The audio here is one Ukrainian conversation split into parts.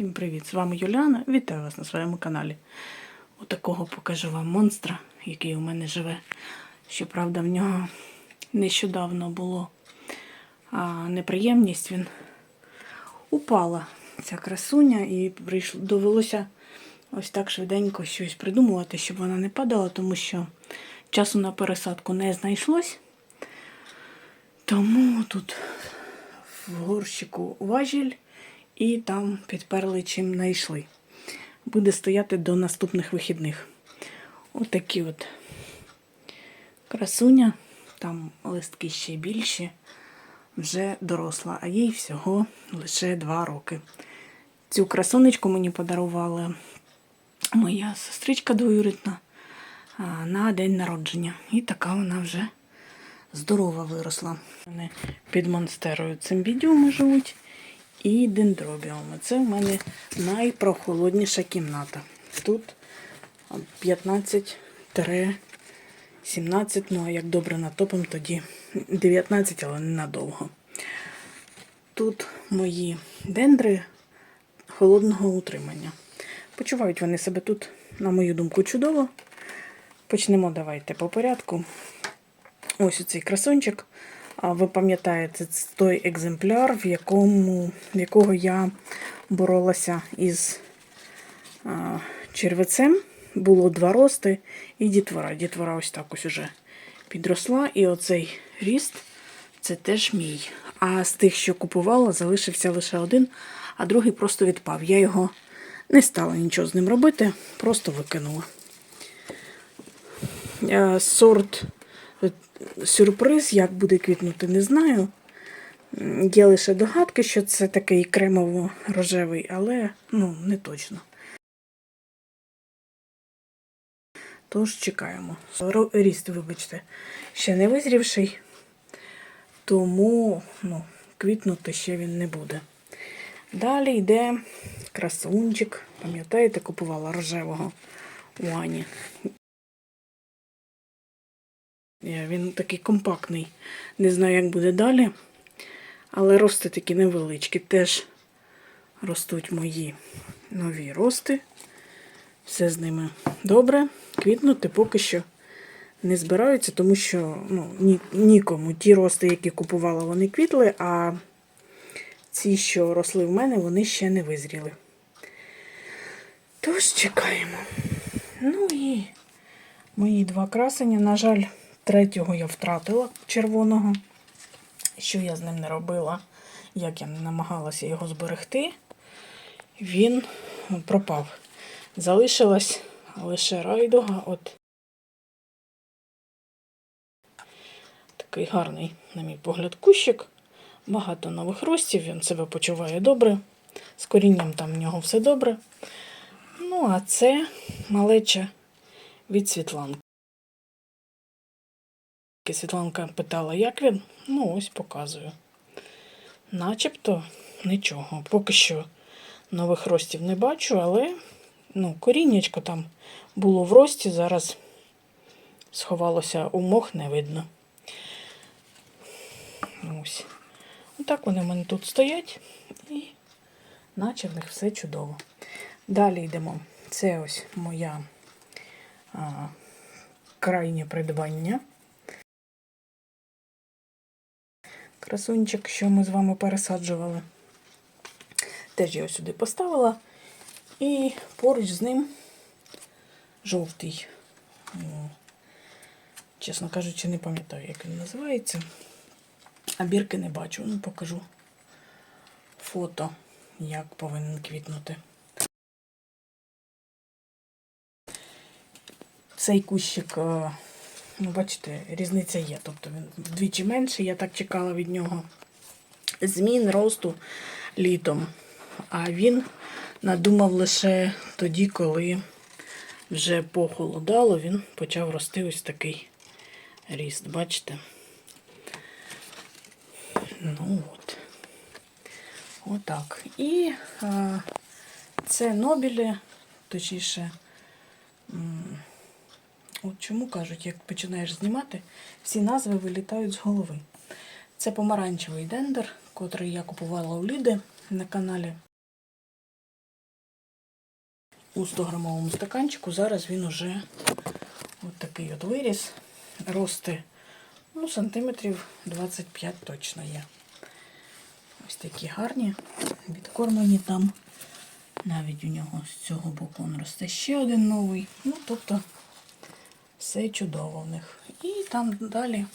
Всім привіт! З вами Юліана. Вітаю вас на своєму каналі. Отакого покажу вам монстра, який у мене живе. Щоправда, в нього нещодавно було а, неприємність. Він упала ця красуня, і прийшло, довелося ось так швиденько щось придумувати, щоб вона не падала, тому що часу на пересадку не знайшлось. Тому тут в горщику важіль і там підперли чим знайшли. Буде стояти до наступних вихідних. Отакі от красуня, там листки ще більші, вже доросла, а їй всього лише 2 роки. Цю красунечку мені подарувала моя сестричка двоюрідна на день народження. І така вона вже здорова виросла. Вони під монстерою цимбідіуми живуть і дендробіуми. Це в мене найпрохолодніша кімната. Тут 15-17, ну а як добре натопим, тоді 19, але ненадовго. Тут мої дендри холодного утримання. Почувають вони себе тут, на мою думку, чудово. Почнемо давайте по порядку. Ось оцей красунчик. Ви пам'ятаєте, це той екземпляр, в якому, в якого я боролася із а, червецем. Було два рости і дітвора. Дітвора ось так ось уже підросла. І оцей ріст це теж мій. А з тих, що купувала, залишився лише один, а другий просто відпав. Я його не стала нічого з ним робити, просто викинула. Е, Сорт сюрприз, як буде квітнути, не знаю. Є лише догадки, що це такий кремово-рожевий, але ну, не точно. Тож чекаємо. Ріст, вибачте, ще не визрівший, тому ну, квітнути ще він не буде. Далі йде красунчик. Пам'ятаєте, купувала рожевого у Ані. Він такий компактний. Не знаю, як буде далі. Але рости такі невеличкі. Теж ростуть мої нові рости. Все з ними добре. Квітнути поки що не збираються, тому що ну, ні, нікому. Ті рости, які купувала, вони квітли, а ці, що росли в мене, вони ще не визріли. Тож чекаємо. Ну і мої два красення. На жаль, третього я втратила червоного. Що я з ним не робила, як я не намагалася його зберегти, він пропав. Залишилась лише райдуга. От такий гарний, на мій погляд, кущик. Багато нових ростів, він себе почуває добре. З корінням там в нього все добре. Ну, а це малеча від Світланки. Світланка питала, як він? Ну, ось показую. Начебто нічого. Поки що нових ростів не бачу, але ну, коріннячко там було в рості, зараз сховалося у мох, не видно. Ось. Отак вони в мене тут стоять, і наче в них все чудово. Далі йдемо. Це ось моя а, крайнє придбання. Красунчик, що ми з вами пересаджували. Теж його сюди поставила. І поруч з ним жовтий. Чесно кажучи, не пам'ятаю, як він називається. А бірки не бачу. Ну, покажу фото, як повинен квітнути. Цей кущик, е, ну, бачите, різниця є. Тобто він вдвічі менший. Я так чекала від нього змін росту літом. А він надумав лише тоді, коли вже похолодало, він почав рости ось такий ріст. Бачите? Ну от. Отак. І а, це нобілі, точніше. От чому кажуть, як починаєш знімати, всі назви вилітають з голови. Це помаранчевий дендер, котрий я купувала у Ліди на каналі. у 100-грамовому стаканчику. Зараз він уже от такий от виріс. Рости ну, сантиметрів 25 точно є. Ось такі гарні, відкормлені там. Навіть у нього з цього боку он росте ще один новий. Ну, тобто, все чудово в них. І там далі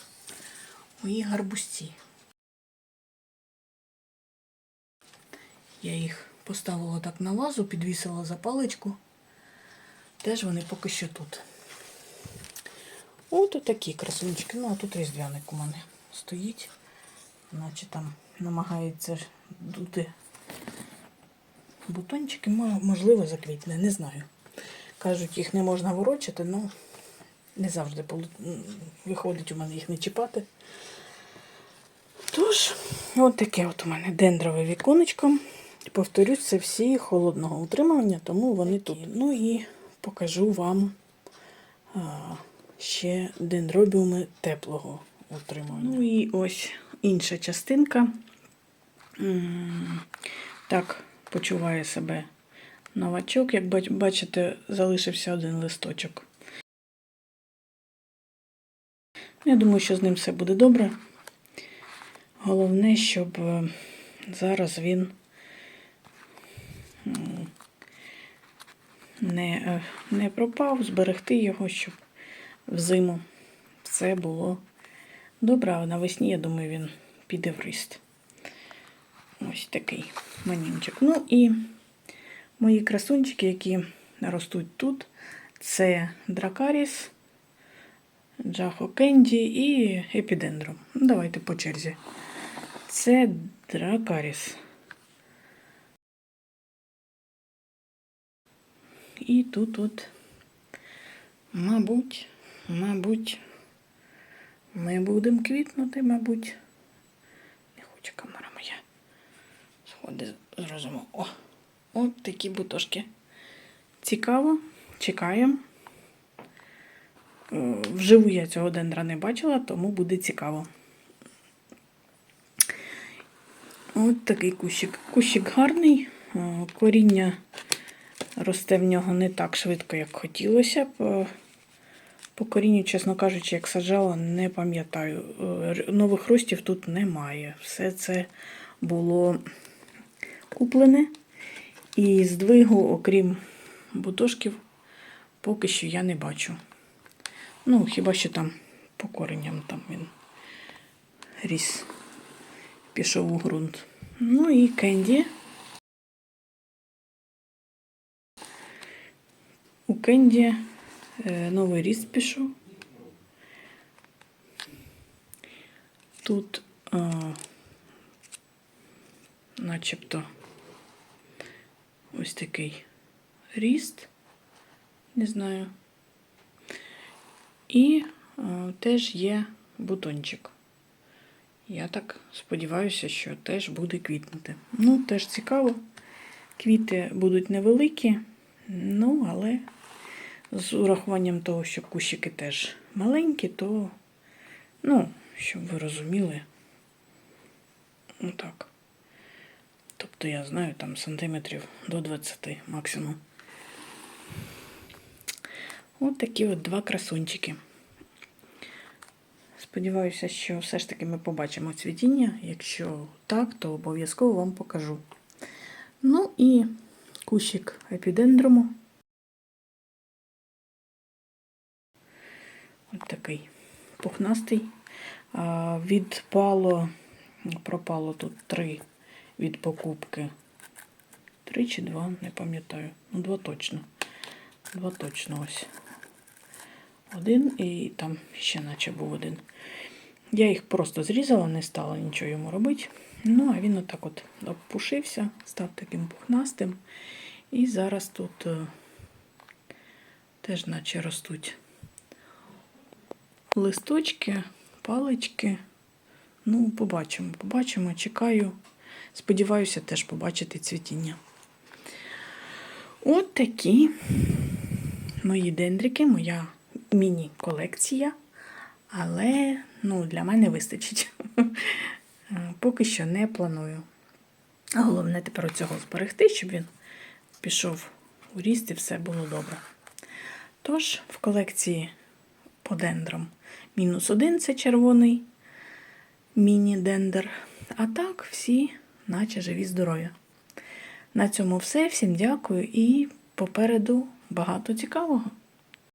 мої гарбузці. Я їх поставила так на вазу, підвісила за паличку. Теж вони поки що тут. От такі красунчики. Ну, а тут різдвяник у мене стоїть. Наче там намагається дути бутончики, можливо, заквітне, не знаю. Кажуть, їх не можна ворочати, ну не завжди виходить у мене їх не чіпати. Тож, от таке от у мене дендрове віконечко. Повторюсь, це всі холодного утримування, тому вони тут. Ну і покажу вам а, ще дендробіуми теплого утримування. Ну і ось інша частинка. Так почуває себе новачок. Як бачите, залишився один листочок. Я думаю, що з ним все буде добре. Головне, щоб е, зараз він не, е, не пропав, зберегти його, щоб взиму все було добре, а навесні, я думаю, він піде в ріст. Ось такий манінчик. Ну і мої красунчики, які ростуть тут, це дракаріс, Джахо Кенді і епідендром. Ну, Давайте по черзі. Це дракаріс. І тут от, мабуть, мабуть, ми будемо квітнути, мабуть. Не хоче камера моя. Сходи з розуму. О, от такі бутошки. Цікаво, чекаємо. Вживу я цього дендра не бачила, тому буде цікаво. От такий кущик. Кущик гарний, е, коріння росте в нього не так швидко, як хотілося б. Е, По корінню, чесно кажучи, як саджала, не пам'ятаю. Е, Нових ростів тут немає. Все це було куплене. І здвигу, окрім бутошків, поки що я не бачу. Ну, хіба що там по коренням там він ріс, пішов у ґрунт. Ну і кенді. У кенді е, новий ріст пішов. Тут е, начебто ось такий ріст, не знаю. І е, теж є бутончик. Я так сподіваюся, що теж буде квітнути. Ну, теж цікаво. Квіти будуть невеликі, ну, але з урахуванням того, що кущики теж маленькі, то, ну, щоб ви розуміли, ну так. Тобто, я знаю, там сантиметрів до 20 максимум. От такі от два красунчики. Сподіваюся, що все ж таки ми побачимо цвітіння. Якщо так, то обов'язково вам покажу. Ну і кущик епідендрому. Ось такий пухнастий. Відпало, пропало тут три від покупки. Три чи два, не пам'ятаю. Ну, два точно. Два точно ось. Один і там ще наче був один. Я їх просто зрізала, не стала нічого йому робити. Ну, а він отак от обпушився, став таким пухнастим. І зараз тут е, теж наче ростуть листочки, палички. Ну, побачимо, побачимо, чекаю. Сподіваюся теж побачити цвітіння. От такі мої дендрики, моя міні-колекція. Але ну, для мене вистачить. Поки що не планую. Головне тепер цього зберегти, щоб він пішов у рісті все було добре. Тож, в колекції по дендрам мінус один це червоний міні-дендер. А так, всі, наче живі здорові. На цьому все. Всім дякую і попереду багато цікавого.